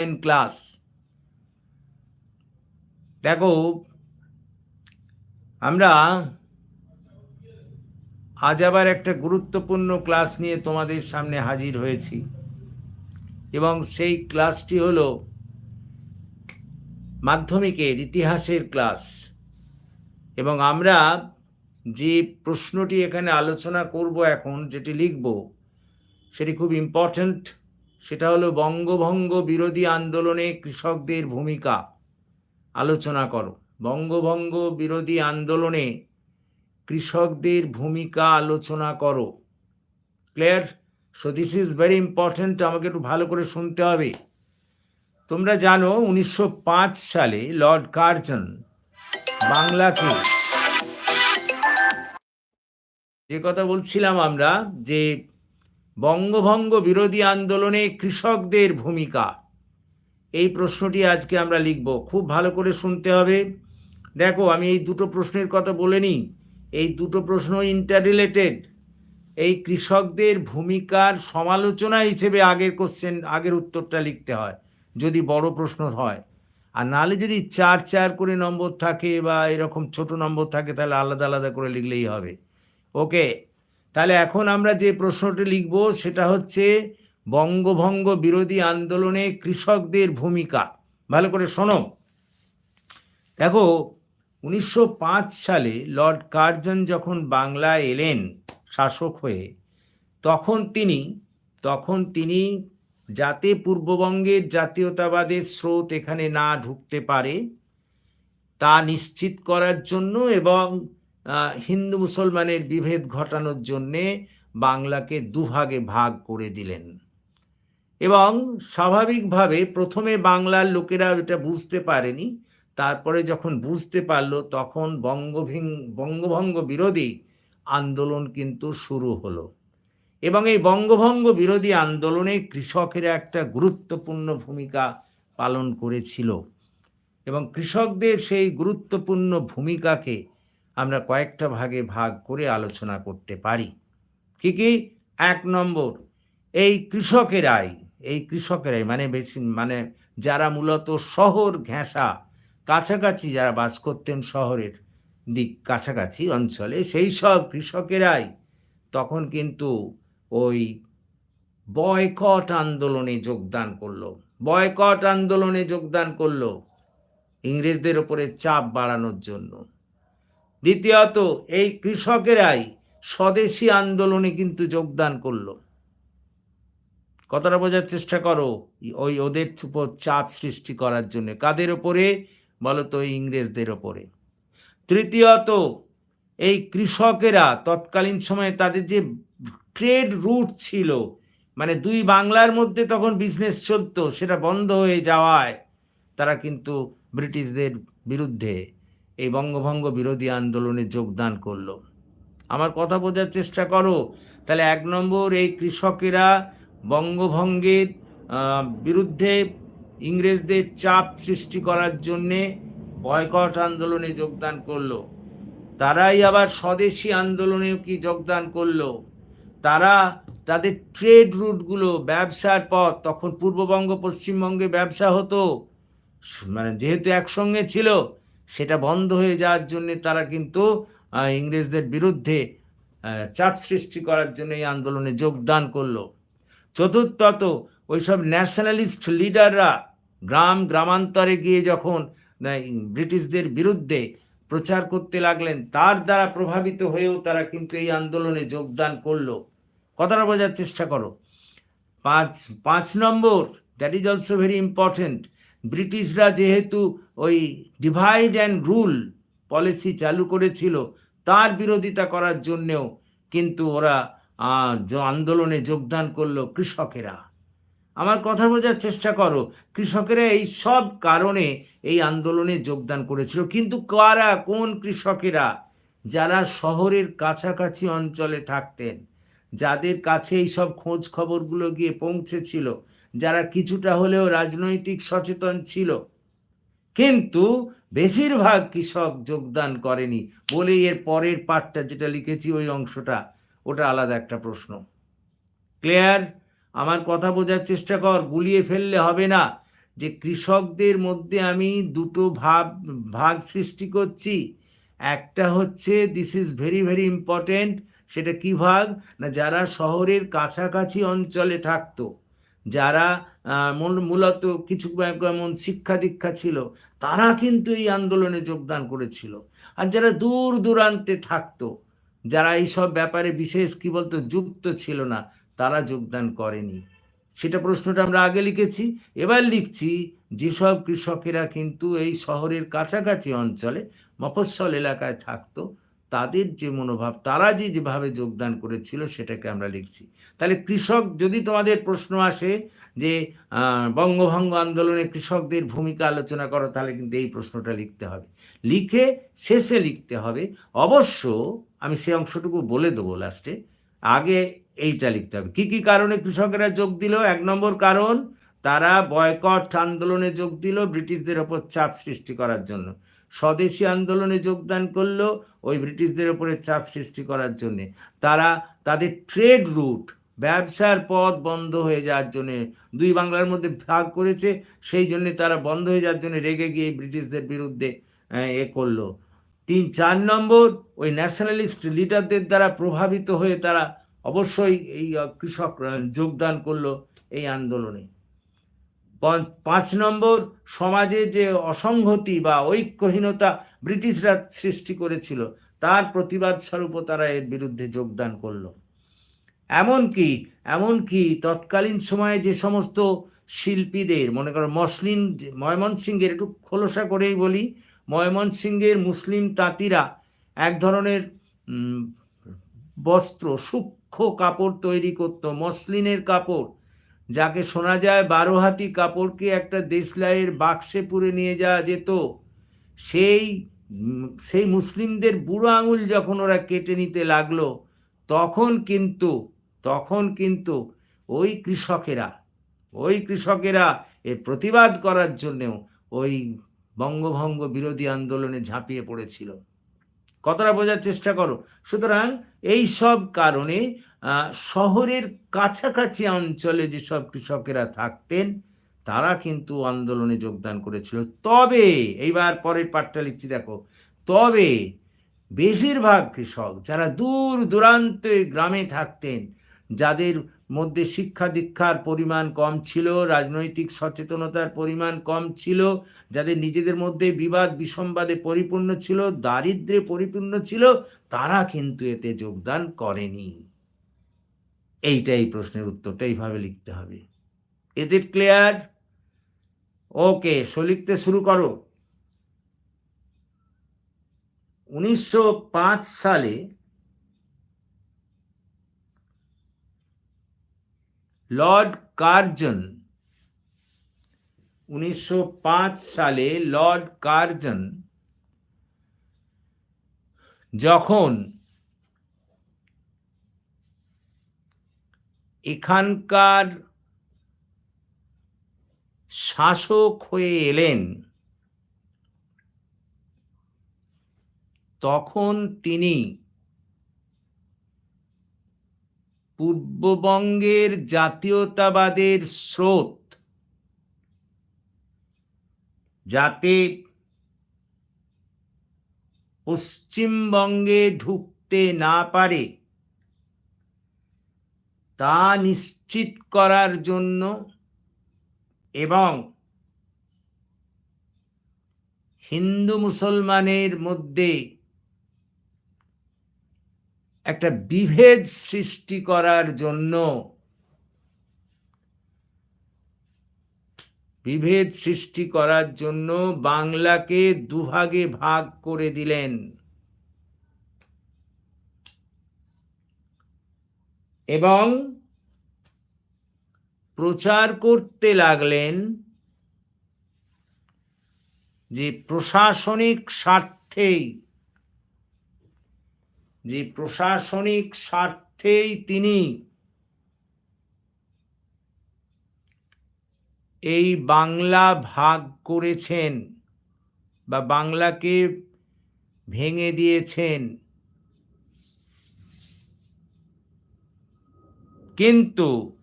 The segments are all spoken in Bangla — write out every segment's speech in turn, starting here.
ইন ক্লাস দেখো, আমরা আজ আবার একটা গুরুত্বপূর্ণ ক্লাস নিয়ে তোমাদের সামনে হাজির হয়েছি। এবং সেই ক্লাসটি হলো মাধ্যমিকের ইতিহাসের ক্লাস এবং আমরা যে প্রশ্নটি এখানে আলোচনা করব এখন, যেটি লিখব, সেটি খুব ইম্পর্ট্যান্ট সেটা হলো বঙ্গভঙ্গ বিরোধী আন্দোলনে কৃষকদের ভূমিকা। আলোচনা করো। বঙ্গভঙ্গ বিরোধী আন্দোলনে কৃষকদের ভূমিকা আলোচনা করো। Clear? So this is very important আমাকে একটু ভালো করে শুনতে হবে। তোমরা জানো, উনিশশো পাঁচ সালে লর্ড কার্জন বাংলাকে যে কথা বলছিলাম আমরা, যে বঙ্গভঙ্গ বিরোধী আন্দোলনে কৃষকদের ভূমিকা। এই প্রশ্নটি আজকে আমরা লিখব। খুব ভালো করে শুনতে হবে। দেখো, আমি এই দুটো প্রশ্নের কথা বলে নিই। এই দুটো প্রশ্ন ইন্টার রিলেটেড এই কৃষকদের ভূমিকার সমালোচনা হিসেবে আগের কোশ্চেন আগের উত্তরটা লিখতে হয়, যদি বড় প্রশ্ন হয়। আর নাহলে যদি চার চার করে নম্বর থাকে বা এরকম ছোট নম্বর থাকে, তাহলে আলাদা আলাদা করে লিখলেই হবে। ওকে তাহলে এখন আমরা যে প্রশ্নটি লিখব সেটা হচ্ছে, বঙ্গভঙ্গ বিরোধী আন্দোলনে কৃষকদের ভূমিকা। ভালো করে শোনো। দেখো, উনিশশো পাঁচ সালে লর্ড কার্জন যখন বাংলায় এলেন শাসক হয়ে, তখন তিনি তখন তিনি যাতে পূর্ববঙ্গের জাতীয়তাবাদের স্রোত এখানে না ঢুকতে পারে, তা নিশ্চিত করার জন্য এবং হিন্দু মুসলমানের বিভেদ ঘটানোর জন্যে বাংলাকে দুভাগে ভাগ করে দিলেন। এবং স্বাভাবিকভাবে প্রথমে বাংলার লোকেরা এটা বুঝতে পারেনি, তারপরে যখন বুঝতে পারল তখন বঙ্গভিং, বঙ্গভঙ্গ বিরোধী আন্দোলন কিন্তু শুরু হলো। এবং এই বঙ্গভঙ্গ বিরোধী আন্দোলনে কৃষকেরা একটা গুরুত্বপূর্ণ ভূমিকা পালন করেছিল। এবং কৃষকদের সেই গুরুত্বপূর্ণ ভূমিকাকে আমরা কয়েকটা ভাগে ভাগ করে আলোচনা করতে পারি। কি কি? এক নম্বর, এই কৃষকেরাই এই কৃষকেরাই মানে বেশি মানে যারা মূলত শহর ঘেঁষা, কাছাকাছি যারা বাস করতেন শহরের দিক, কাছাকাছি অঞ্চলে, সেই সব কৃষকেরাই তখন কিন্তু ওই বয়কট আন্দোলনে যোগদান করল। বয়কট আন্দোলনে যোগদান করল। ইংরেজদের ওপরে চাপ বাড়ানোর জন্য। দ্বিতীয়ত, এই কৃষকেরাই স্বদেশি আন্দোলনে কিন্তু যোগদান করল। কথাটা বোঝার চেষ্টা করো, ওই ওদের উপর চাপ সৃষ্টি করার জন্য। কাদের ওপরে বলো তো ইংরেজদের ওপরে তৃতীয়ত, এই কৃষকেরা তৎকালীন সময়ে তাদের যে ট্রেড রুট ছিল মানে দুই বাংলার মধ্যে তখন বিজনেস চলতো, সেটা বন্ধ হয়ে যাওয়ায় তারা কিন্তু ব্রিটিশদের বিরুদ্ধে এই বঙ্গভঙ্গ বিরোধী আন্দোলনে যোগদান করল। আমার কথা বোঝার চেষ্টা করো। তাহলে এক নম্বর, এই কৃষকেরা বঙ্গভঙ্গের বিরুদ্ধে ইংরেজদের চাপ সৃষ্টি করার জন্যে বয়কট আন্দোলনে যোগদান করল। তারাই আবার স্বদেশি আন্দোলনেও কি যোগদান করল? তারা তাদের ট্রেড রুটগুলো ব্যবসার পথ, তখন পূর্ববঙ্গ পশ্চিমবঙ্গে ব্যবসা হতো মানে যেহেতু একসঙ্গে ছিল সেটা বন্ধ হয়ে যাওয়ার জন্যে তারা কিন্তু ইংরেজদের বিরুদ্ধে চাপ সৃষ্টি করার জন্য এই আন্দোলনে যোগদান করল। চতুর্থত, ওইসব ন্যাশনালিস্ট লিডাররা গ্রাম, গ্রামান্তরে গিয়ে যখন ব্রিটিশদের বিরুদ্ধে প্রচার করতে লাগলেন, তার দ্বারা প্রভাবিত হয়েও তারা কিন্তু এই আন্দোলনে যোগদান করল। কথাটা বোঝার চেষ্টা করো। পাঁচ পাঁচ number that is also very important ব্রিটিশরা যেহেতু ওই ডিভাইড অ্যান্ড রুল পলিসি চালু করেছিল, তার বিরোধিতা করার জন্যেও কিন্তু ওরা আন্দোলনে যোগদান করল কৃষকেরা। আমার কথা বোঝার চেষ্টা করো, কৃষকেরা এই সব কারণে এই আন্দোলনে যোগদান করেছিল। কিন্তু কারা, কোন কৃষকেরা? যারা শহরের কাছাকাছি অঞ্চলে থাকতেন, যাদের কাছে এই সব খোঁজ খবরগুলো গিয়ে পৌঁছেছিল যারা কিছুটা হলেও রাজনৈতিক সচেতন ছিল। কিন্তু বেশিরভাগ কৃষক যোগদান করেনি বলে এর পরের পাঠটা যেটা লিখেছি ওই অংশটা, ওটা আলাদা একটা প্রশ্ন। ক্লিয়ার? আমার কথা বোঝার চেষ্টা কর, গুলিয়ে ফেললে হবে না। যে কৃষকদের মধ্যে আমি দুটো ভাব, ভাগ সৃষ্টি করছি, একটা হচ্ছে this is very very important সেটা কি ভাগ? না যারা শহরের কাছাকাছি অঞ্চলে থাকতো। যারা মূলত কিছু যেমন শিক্ষা দীক্ষা ছিল, তারা কিন্তু এই আন্দোলনে যোগদান করেছিল। আর যারা দূর দূরান্তে থাকতো, যারা এইসব ব্যাপারে বিশেষ কি বলতো, যুক্ত ছিল না, তারা যোগদান করেনি। সেটা প্রশ্নটা আমরা আগে লিখেছি। এবার লিখছি, যেসব কৃষকেরা কিন্তু এই শহরের কাছাকাছি অঞ্চলে মফস্বল এলাকায় থাকতো তাদের যে মনোভাব, তারা যে যেভাবে যোগদান করেছিল সেটাকে আমরা লিখছি। তাহলে কৃষক, যদি তোমাদের প্রশ্ন আসে যে বঙ্গভঙ্গ আন্দোলনে কৃষকদের ভূমিকা আলোচনা করো, তাহলে কিন্তু এই প্রশ্নটা লিখতে হবে। লিখে শেষে লিখতে হবে, অবশ্য আমি সে অংশটুকু বলে দেবো লাস্টে, আগে এইটা লিখতে হবে। কী কী কারণে কৃষকেরা যোগ দিল? এক নম্বর কারণ, তারা বয়কট আন্দোলনে যোগ দিল ব্রিটিশদের ওপর চাপ সৃষ্টি করার জন্য। স্বদেশী আন্দোলনে যোগদান করল ওই ব্রিটিশদের ওপরে চাপ সৃষ্টি করার জন্যে। তারা তাদের ট্রেড রুট, ব্যবসার পথ বন্ধ হয়ে যাওয়ার জন্যে দুই বাংলার মধ্যে ভাগ করেছে। সেই জন্যে তারা বন্ধ হয়ে যাওয়ার জন্য রেগে গিয়ে ব্রিটিশদের বিরুদ্ধে, এ করল। তিন, চার নম্বর, ওই ন্যাশনালিস্ট লিডারদের দ্বারা প্রভাবিত হয়ে তারা অবশ্যই এই কৃষক যোগদান করল এই আন্দোলনে। পাঁচ নম্বর সমাজে যে অসংহতি বা ঐক্যহীনতা ব্রিটিশরা সৃষ্টি করেছিল, তার প্রতিবাদ স্বরূপও তারা এর বিরুদ্ধে যোগদান করল। এমনকি এমনকি তৎকালীন সময়ে যে সমস্ত শিল্পীদের, মনে করো মসলিন, ময়মনসিংহের একটু খোলসা করেই বলি, ময়মনসিংহের মুসলিম তাঁতিরা এক ধরনের বস্ত্র, সূক্ষ্ম কাপড় তৈরি করত, মসলিনের কাপড় যাকে শোনা যায় বারো হাতি কাপড়কে একটা দেশলাইয়ের বাক্সে পুরে নিয়ে যাওয়া যেত, সেই সেই মুসলিমদের বুড়ো আঙুল যখন ওরা কেটে নিতে লাগল, তখন কিন্তু তখন কিন্তু ওই কৃষকেরা ওই কৃষকেরা এর প্রতিবাদ করার জন্যেও ওই বঙ্গভঙ্গ বিরোধী আন্দোলনে ঝাঁপিয়ে পড়েছিল। কতটা বোঝার চেষ্টা করো। সুতরাং এই সব কারণে শহরের কাছাকাছি অঞ্চলে যেসব কৃষকেরা থাকতেন, তারা কিন্তু আন্দোলনে যোগদান করেছিল। তবে, এইবার পরের পাঠটা লিখছি, দেখো। তবে, বেশিরভাগ কৃষক যারা দূর দূরান্তে গ্রামে থাকতেন, যাদের মধ্যে শিক্ষা দীক্ষার পরিমাণ কম ছিল, রাজনৈতিক সচেতনতার পরিমাণ কম ছিল, যাদের নিজেদের মধ্যে বিবাদ বিসম্বাদে পরিপূর্ণ ছিল দারিদ্রে পরিপূর্ণ ছিল, তারা কিন্তু এতে যোগদান করেনি। এইটাই প্রশ্নের উত্তরটা, এইভাবে লিখতে হবে। Is it clear okay so লিখতে শুরু করো। উনিশশো পাঁচ সালে লর্ড কার্জন। উনিশশো পাঁচ সালে লর্ড কার্জন যখন এখানকার শাসক হয়ে এলেন তখন তিনি পূর্ববঙ্গের জাতীয়তাবাদের স্রোত। যাতে পশ্চিমবঙ্গে ঢুকতে না পারে, তা নিশ্চিত করার জন্য এবং হিন্দু মুসলমানের মধ্যে একটা বিভেদ সৃষ্টি করার জন্য, বিভেদ সৃষ্টি করার জন্য বাংলাকে দুভাগে ভাগ করে দিলেন। এবং প্রচার করতে লাগলেন যে প্রশাসনিক স্বার্থেই যে প্রশাসনিক স্বার্থেই তিনি এই বাংলা ভাগ করেছেন বা বাংলাকে ভেঙে দিয়েছেন। কিন্তু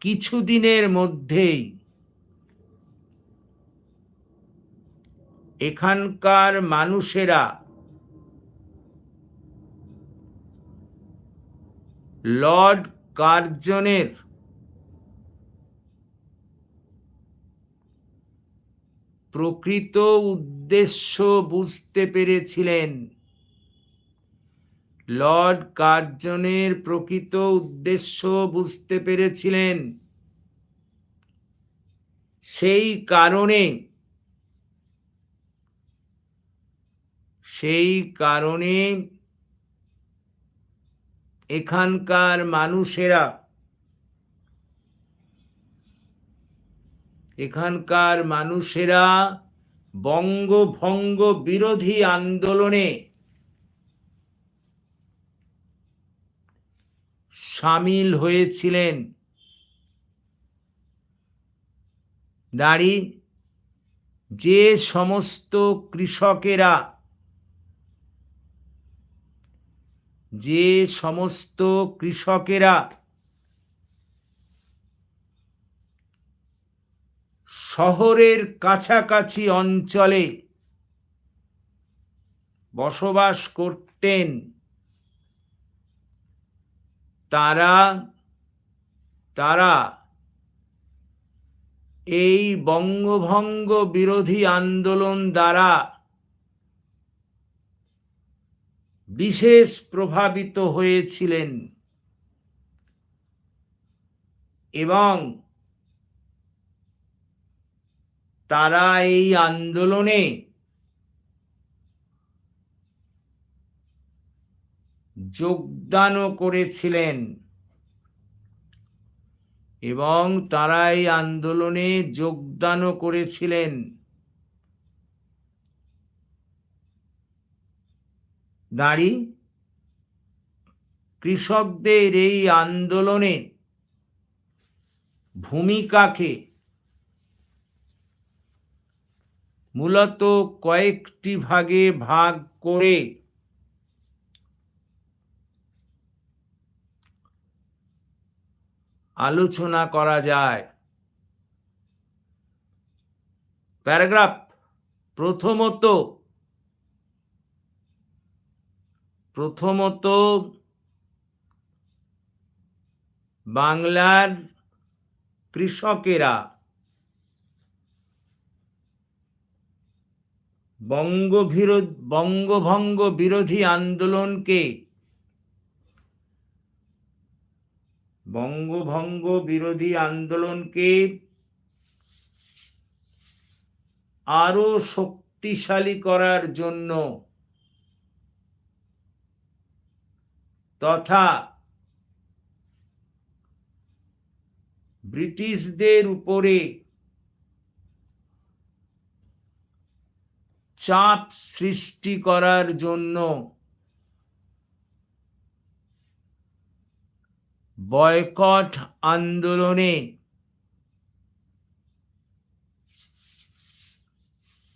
কিছুদিনের মধ্যেই এখানকার মানুষেরা লর্ড কার্জনের। প্রকৃত উদ্দেশ্য বুঝতে পেরেছিলেন। লর্ড কার্জনের প্রকৃত উদ্দেশ্য বুঝতে পেরেছিলেন। সেই কারণে সেই কারণে এখানকার মানুষেরা এখানকার মানুষেরা বঙ্গভঙ্গ বিরোধী আন্দোলনে সামিল হয়েছিলেন। দাঁড়ি যে সমস্ত কৃষকেরা যে সমস্ত কৃষকেরা শহরের কাছাকাছি অঞ্চলে বসবাস করতেন, তারা তারা এই বঙ্গভঙ্গ বিরোধী আন্দোলন দ্বারা বিশেষ প্রভাবিত হয়েছিলেন। এবং তারা এই আন্দোলনে যোগদানও করেছিলেন। এবং তারা এই আন্দোলনে যোগদানও করেছিলেন। দাঁড়ি। কৃষকদের এই আন্দোলনে ভূমিকাকে মূলত কয়েকটি ভাগে ভাগ করে আলোচনা করা যায়। প্যারাগ্রাফ প্রথমত প্রথমত বাংলার কৃষকেরা বঙ্গবিরোধ বঙ্গভঙ্গ বিরোধী আন্দোলনকে বঙ্গভঙ্গ বিরোধী আন্দোলনকে আরও শক্তিশালী করার জন্য তথা ব্রিটিশদের উপরে চাপ সৃষ্টি করার জন্য বয়কট আন্দোলনে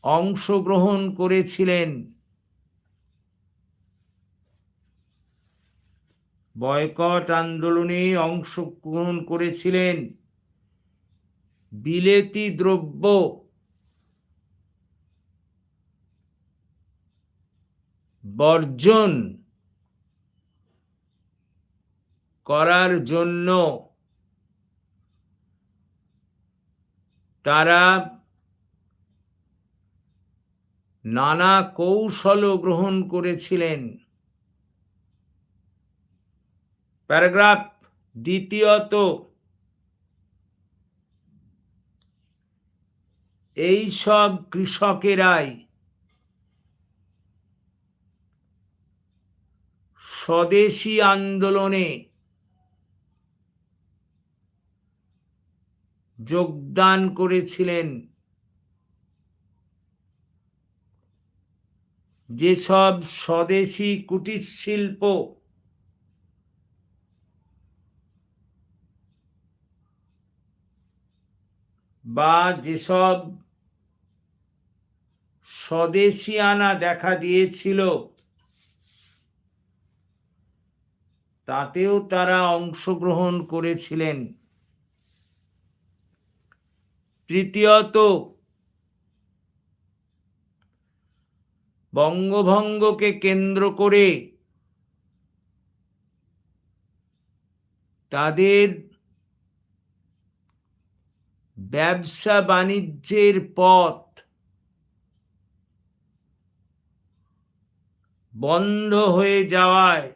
অংশগ্রহণ করেছিলেন। বয়কট আন্দোলনে অংশগ্রহণ করেছিলেন। বিলেতি দ্রব্য বর্জন করার জন্য তারা নানা কৌশল গ্রহণ করেছিলেন। প্যারাগ্রাফ দ্বিতীয়ত এই সব কৃষকেরাই স্বদেশী আন্দোলনে যোগদান করেছিলেন। যেসব স্বদেশী কুটির শিল্প বা যেসব স্বদেশিয়ানা দেখা দিয়েছিল তাতেও তারা অংশগ্রহণ করেছিলেন। তৃতীয়ত বঙ্গভঙ্গকে কেন্দ্র করে তাদের ব্যবসা বাণিজ্যের পথ। বন্ধ হয়ে যাওয়ায়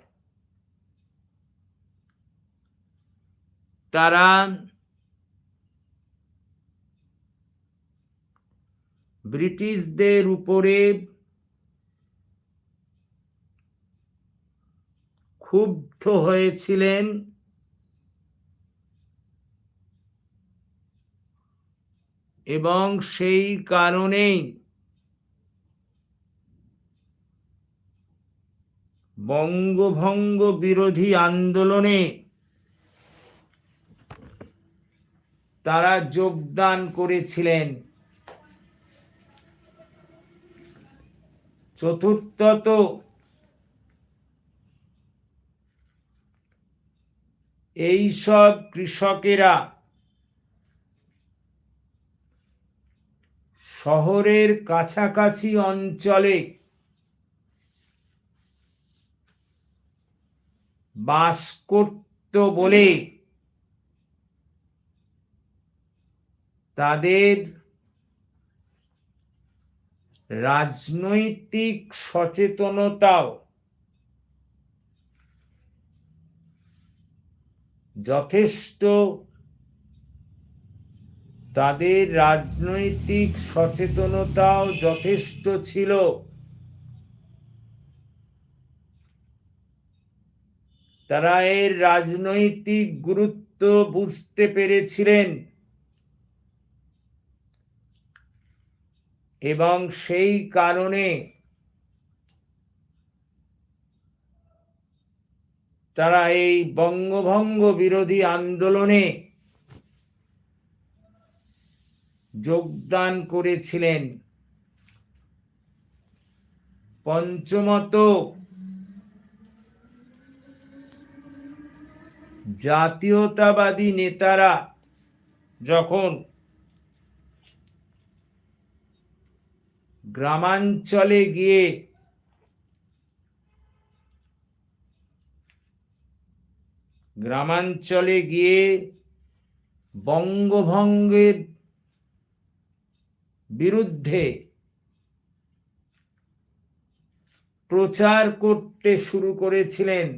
তারা ব্রিটিশদের উপরে ক্ষুব্ধ হয়েছিলেন। এবং সেই কারণেই বঙ্গভঙ্গ বিরোধী আন্দোলনে তারা যোগদান করেছিলেন। চতুর্থত এইসব কৃষকেরা শহরের কাছাকাছি অঞ্চলে বাস করত বলে তাদের রাজনৈতিক সচেতনতাও যথেষ্ট তাদের রাজনৈতিক সচেতনতাও যথেষ্ট ছিল। তারা এর রাজনৈতিক গুরুত্ব বুঝতে পেরেছিলেন। এবং সেই কারণে তারা এই বঙ্গভঙ্গ বিরোধী আন্দোলনে যোগদান করেছিলেন। পঞ্চমত জাতীয়তাবাদী নেতারা যখন গ্রামাঞ্চলে গিয়ে গ্রামাঞ্চলে গিয়ে বঙ্গভঙ্গের বিরুদ্ধে প্রচার করতে শুরু করেছিলেন।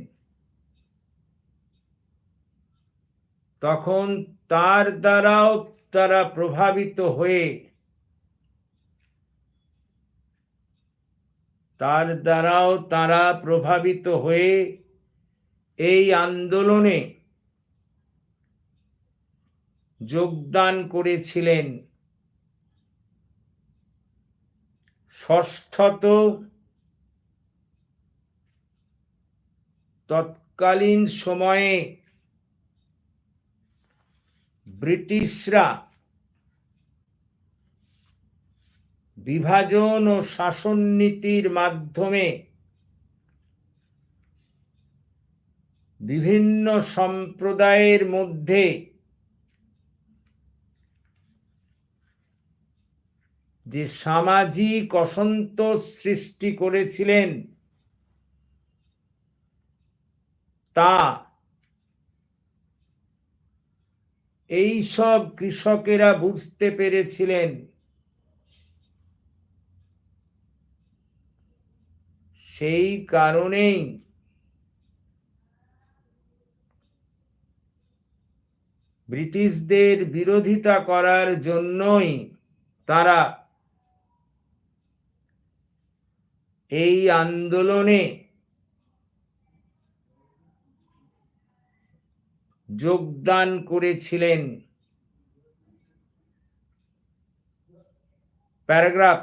তখন তার দ্বারাও তারা প্রভাবিত হয়ে তার দ্বারাও তারা প্রভাবিত হয়ে এই আন্দোলনে যোগদান করেছিলেন। ষষ্ঠত তৎকালীন সময়ে ব্রিটিশরা বিভাজন ও শাসন নীতির মাধ্যমে বিভিন্ন সম্প্রদায়ের মধ্যে যে সামাজিক অসন্তোষ সৃষ্টি করেছিলেন, তা এই সব কৃষকেরা বুঝতে পেরেছিলেন। সেই কারণেই ব্রিটিশদের বিরোধিতা করার জন্যই তারা এই আন্দোলনে যোগদান করেছিলেন প্যারাগ্রাফ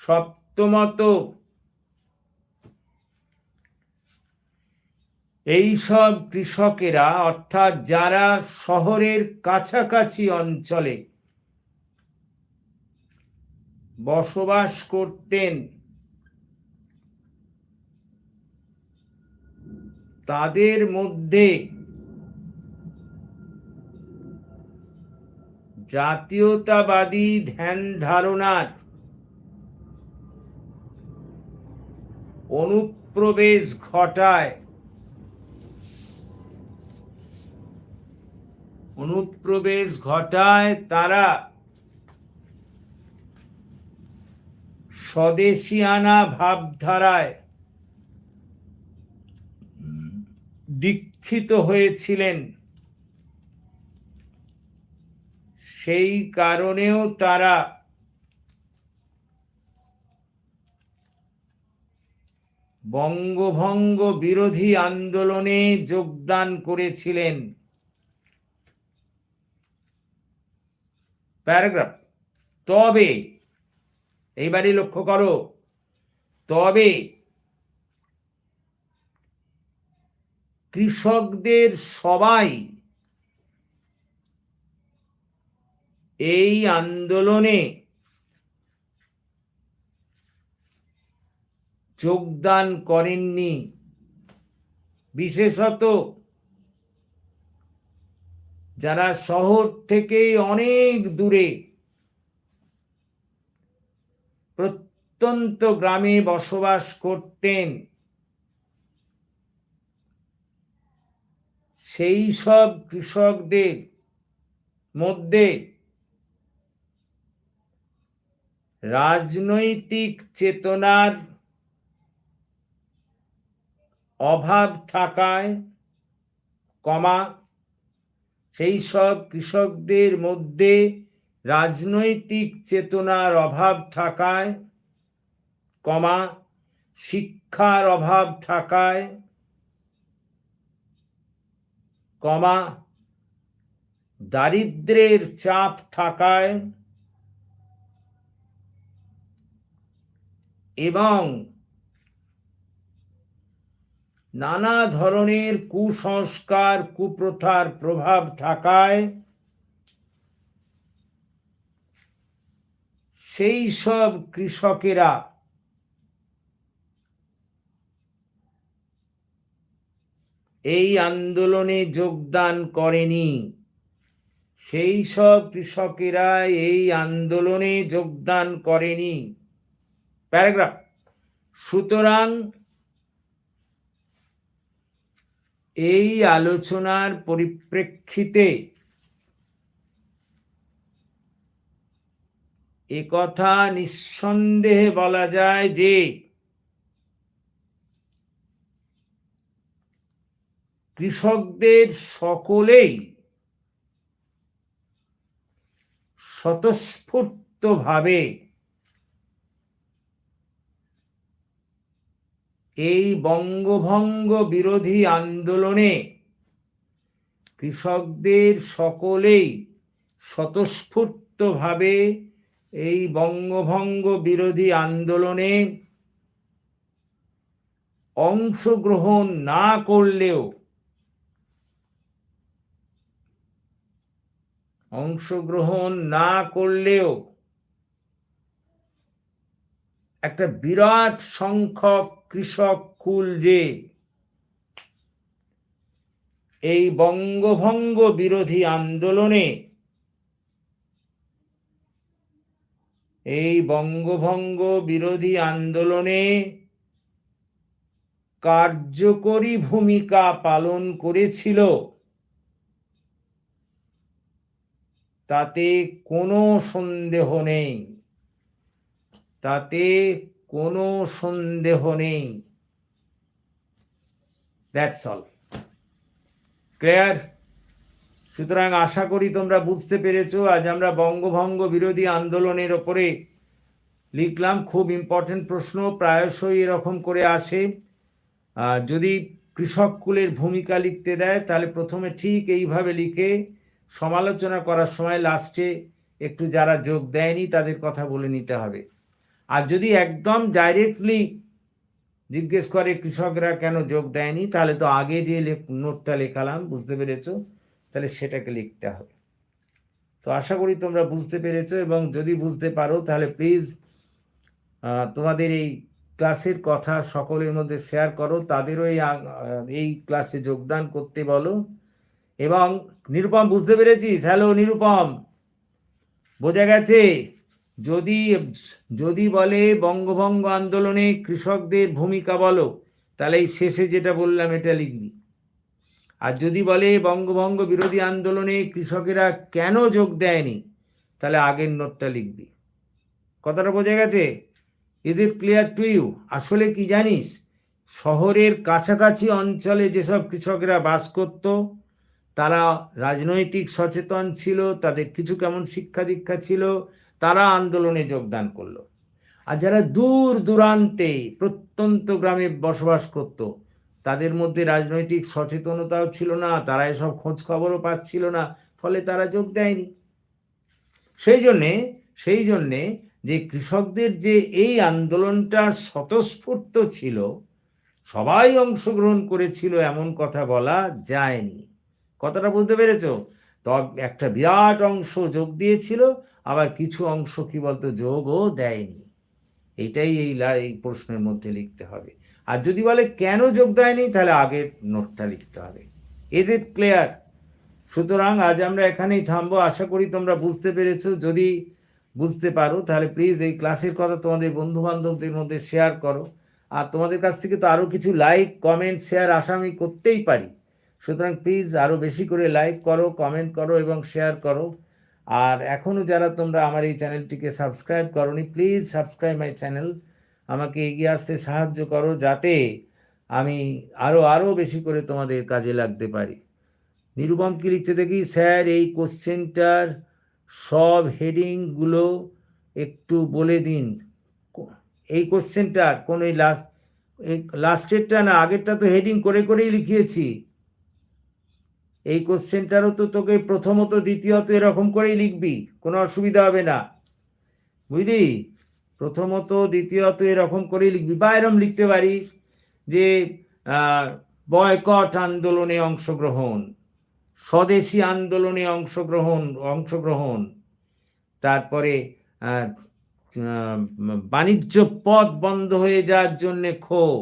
সপ্তমত। এই সব কৃষকেরা, অর্থাৎ যারা শহরের কাছাকাছি অঞ্চলে বসবাস করতেন তাদের মধ্যে জাতীয়তাবাদী ধ্যান ধারণার অনুপ্রবেশ ঘটায়। অনুপ্রবেশ ঘটায় তারা স্বদেশিয়ানা ভাবধারায়। দীক্ষিত হয়েছিলেন। সেই কারণেও তারা বঙ্গভঙ্গ বিরোধী আন্দোলনে যোগদান করেছিলেন। প্যারাগ্রাফ। তবে, এইবারই লক্ষ্য করো, তবে কৃষকদের সবাই এই আন্দোলনে যোগদান করেননি। বিশেষত যারা শহর থেকে অনেক দূরে প্রত্যন্ত গ্রামে বসবাস করতেন সেই সব কৃষকদের মধ্যে রাজনৈতিক চেতনার অভাব থাকায় কমা, সেই সব কৃষকদের মধ্যে রাজনৈতিক চেতনার অভাব থাকায় কমা, শিক্ষার অভাব থাকায় কমা দারিদ্রের চাপ থাকায় এবং নানা ধরনের কুসংস্কার কুপ্রথার প্রভাব থাকায় সেই সব কৃষকেরা এই আন্দোলনে যোগদান করেনি। সেই সব কৃষকেরা এই আন্দোলনে যোগদান করেনি। প্যারাগ্রাফ। সুতরাং এই আলোচনার পরিপ্রেক্ষিতে একথা নিঃসন্দেহে বলা যায় যে কৃষকদের সকলেই স্বতঃস্ফূর্তভাবে এই বঙ্গভঙ্গ বিরোধী আন্দোলনে কৃষকদের সকলেই স্বতঃস্ফূর্তভাবে এই বঙ্গভঙ্গ বিরোধী আন্দোলনে অংশগ্রহণ না করলেও অংশগ্রহণ না করলেও একটা বিরাট সংখ্যক কৃষক কুল যে এই বঙ্গভঙ্গ বিরোধী আন্দোলনে এই বঙ্গভঙ্গ বিরোধী আন্দোলনে কার্যকরী ভূমিকা পালন করেছিল তাতে কোনো সন্দেহ নেই। তাতে কোনো সন্দেহ নেই। দ্যাটস অল ক্লিয়ার সুতরাং আশা করি তোমরা বুঝতে পেরেছ, আজ আমরা বঙ্গভঙ্গ বিরোধী আন্দোলনের ওপরে লিখলাম, খুব ইম্পর্টেন্ট প্রশ্ন, প্রায়শই এরকম করে আসে। যদি কৃষক কুলের ভূমিকা লিখতে দেয়, তাহলে প্রথমে ঠিক এইভাবে লিখে সমালোচনা করার সময় লাস্টে একটু যারা যোগ দেয়নি তাদের কথা বলে নিতে হবে। আর যদি একদম ডাইরেক্টলি জিজ্ঞেস করে কৃষকরা কেন যোগ দেয়নি, তাহলে তো আগে যে নোটটা লেখালাম, বুঝতে পেরেছ? তাহলে সেটাকে লিখতে হবে। তো আশা করি তোমরা বুঝতে পেরেছ এবং যদি বুঝতে পারো, তাহলে প্লিজ তোমাদের এই ক্লাসের কথা সকলের মধ্যে শেয়ার করো, তাদেরও এই এই ক্লাসে যোগদান করতে বলো। এবং নিরুপম, বুঝতে পেরেছিস? হ্যালো নিরুপম। বোঝা গেছে, যদি যদি বলে বঙ্গভঙ্গ আন্দোলনে কৃষকদের ভূমিকা বলো, তাহলে এই শেষে যেটা বললাম, এটা লিখবি। আর যদি বলে বঙ্গভঙ্গ বিরোধী আন্দোলনে কৃষকেরা কেন যোগ দেয়নি, তাহলে আগের নোটটা লিখবি। কথাটা বোঝা গেছে? Is it clear to you আসলে কি জানিস? শহরের কাছাকাছি অঞ্চলে যেসব কৃষকেরা বাস করত তারা রাজনৈতিক সচেতন ছিল, তাদের কিছু কেমন শিক্ষা দীক্ষা ছিল, তারা আন্দোলনে যোগদান করল। আর যারা দূর দূরান্তে প্রত্যন্ত গ্রামে বসবাস করত, তাদের মধ্যে রাজনৈতিক সচেতনতাও ছিল না, তারা এসব খোঁজ খবরও পাচ্ছিল না, ফলে তারা যোগ দেয়নি। সেই জন্যে সেই জন্যে যে কৃষকদের যে এই আন্দোলনটা স্বতঃস্ফূর্ত ছিল, সবাই অংশগ্রহণ করেছিল এমন কথা বলা যায়নি। কথাটা বুঝতে পেরেছ? তবে একটা বিরাট অংশ যোগ দিয়েছিল, আবার কিছু অংশ কি বলতো যোগও দেয়নি। এটাই এই এই প্রশ্নের মধ্যে লিখতে হবে। আর যদি বলে কেন যোগ দেয়নি, তাহলে আগের নোটটা লিখতে হবে। ইজ ইট ক্লিয়ার সুতরাং আজ আমরা এখানেই থামবো। আশা করি তোমরা বুঝতে পেরেছ। যদি বুঝতে পারো, তাহলে প্লিজ এই ক্লাসের কথা তোমাদের বন্ধু বান্ধবদের মধ্যে শেয়ার করো। আর তোমাদের কাছ থেকে তো আরও কিছু লাইক কমেন্ট শেয়ার আশা আমি করতেই পারি। সুতরাং প্লিজ আরও বেশি করে লাইক করো কমেন্ট করো এবং শেয়ার করো। আর এখনও যারা তোমরা আমার এই চ্যানেলটিকে সাবস্ক্রাইব করনি প্লিজ সাবস্ক্রাইব মাই চ্যানেল আমাকে এগিয়ে আসতে সাহায্য করো যাতে আমি আরও আরও বেশি করে তোমাদের কাজে লাগতে পারি। নিরুপম কি লিখতে দেখি? স্যার, এই কোশ্চেনটার সব হেডিংগুলো একটু বলে দিন। এই কোশ্চেনটার কোন এই লাস্ট লাস্টেরটা না, আগেরটা তো হেডিং করে করেই লিখিয়েছি। এই কোশ্চেনটারও তো তোকে প্রথমত, দ্বিতীয়ত এরকম করেই লিখবি, কোনো অসুবিধা হবে না। বুঝলি? প্রথমত, দ্বিতীয়ত এরকম করেই লিখবি, বা এরম লিখতে পারিস যে বয়কট আন্দোলনে অংশগ্রহণ, স্বদেশী আন্দোলনে অংশগ্রহণ অংশগ্রহণ, তারপরে বাণিজ্য পথ বন্ধ হয়ে যাওয়ার জন্যে ক্ষোভ,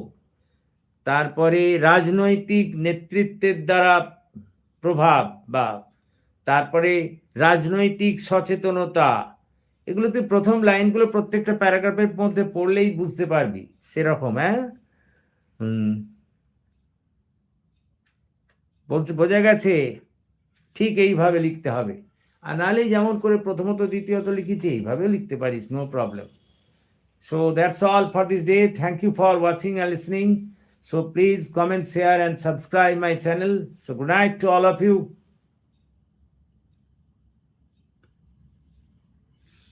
তারপরে রাজনৈতিক নেতৃত্বের দ্বারা প্রভাব বা তারপরে রাজনৈতিক সচেতনতা, এগুলো তুই প্রথম লাইনগুলো প্রত্যেকটা প্যারাগ্রাফের মধ্যে পড়লেই বুঝতে পারবি, সেরকম হ্যাঁ? হুম। বোঝা গেছে? ঠিক এইভাবে লিখতে হবে। আর নাহলে যেমন করে প্রথমত, দ্বিতীয়ত লিখেছি, এইভাবেও লিখতে পারিস no problem so that's all for this day thank you for watching and listening So please comment, share and subscribe my channel. So good night to all of you.